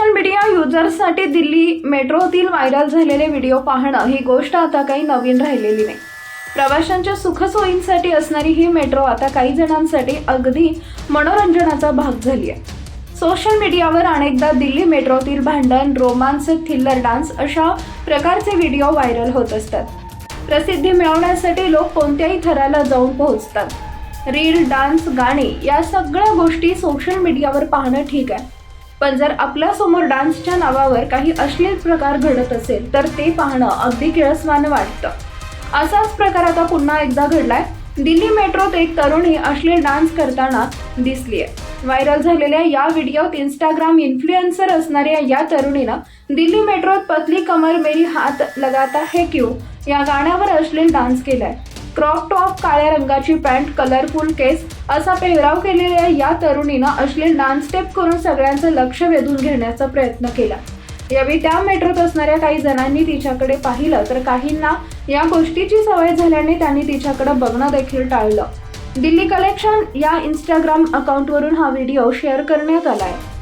Social media युजर्ससाठी दिल्ली मेट्रोतील viral झालेले व्हिडिओ पाहणं ही गोष्ट आता काही नवीन राहिलेली नाही. प्रवाशांच्या सुखसोयींसाठी असणारी ही मेट्रो आता काही जणांसाठी अगदी मनोरंजनाचा भाग झाली आहे. सोशल मीडियावर अनेकदा दिल्ली मेट्रोतील भांडण रोमांस थ्रिलर डान्स अशा प्रकारचे व्हिडिओ व्हायरल होत असतात. प्रसिद्धी मिळवण्यासाठी लोक कोणत्याही थराला जाऊन पोहोचतात. रील डान्स गाणी या सगळ्या गोष्टी सोशल मीडियावर पाहणं ठीक आहे. पण जर आपल्यासमोर डान्सच्या नावावर काही अश्लील प्रकार घडत असेल तर ते पाहणं अगदी किळसवानं वाटतं. असाच प्रकार आता पुन्हा एकदा घडलाय. दिल्ली मेट्रोत एक तरुणी अश्लील डान्स करताना दिसली आहे व्हायरल झालेल्या या व्हिडिओत इंस्टाग्राम इन्फ्लुएन्सर असणाऱ्या या तरुणीनं दिल्ली मेट्रोत पतली कमर मेरी हात लगाता है क्यू? या गाण्यावर अश्लील डान्स केलाय. क्रॉप टॉप काळ्या रंगाची पॅन्ट कलरफुल केस असा पेहराव केलेल्या या तरुणीनं अश्लील डान्स स्टेप करून सगळ्यांचं लक्ष वेधून घेण्याचा प्रयत्न केला. यावेळी त्या मेट्रोत असणाऱ्या काही जणांनी तिच्याकडे पाहिलं तर काहींना या गोष्टीची सवय झाल्याने त्यांनी तिच्याकडे बघणं देखील टाळलं. दिल्ली कलेक्शन या इंस्टाग्राम अकाउंटवरून हा व्हिडिओ शेअर करण्यात आला आहे